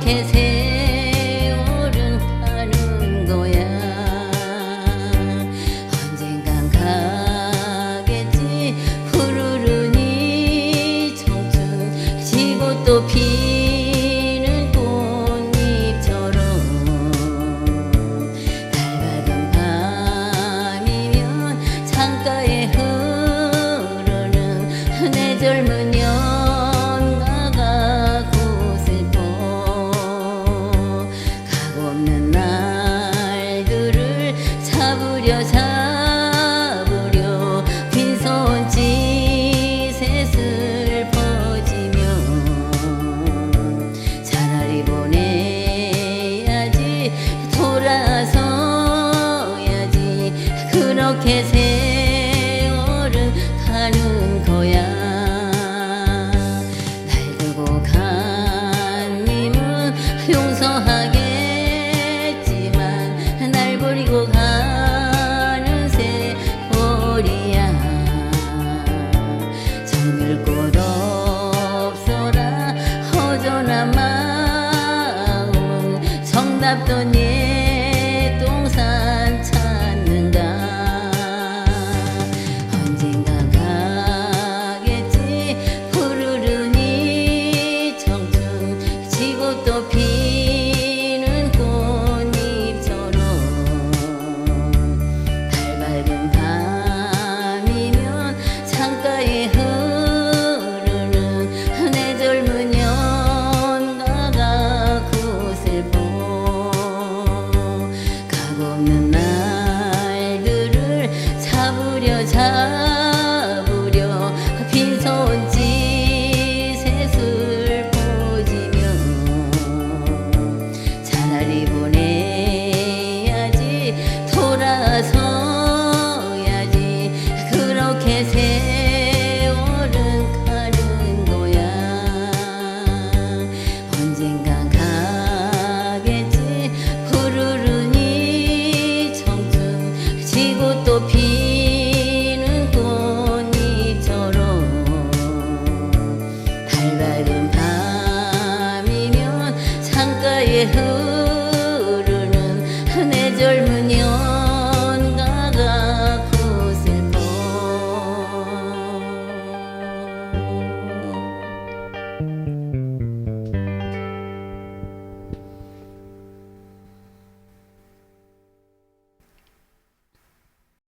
que se 부려잡으려 빈손짓에 슬퍼지며 차라리 보내야지 돌아서야지. 그렇게 생 Who?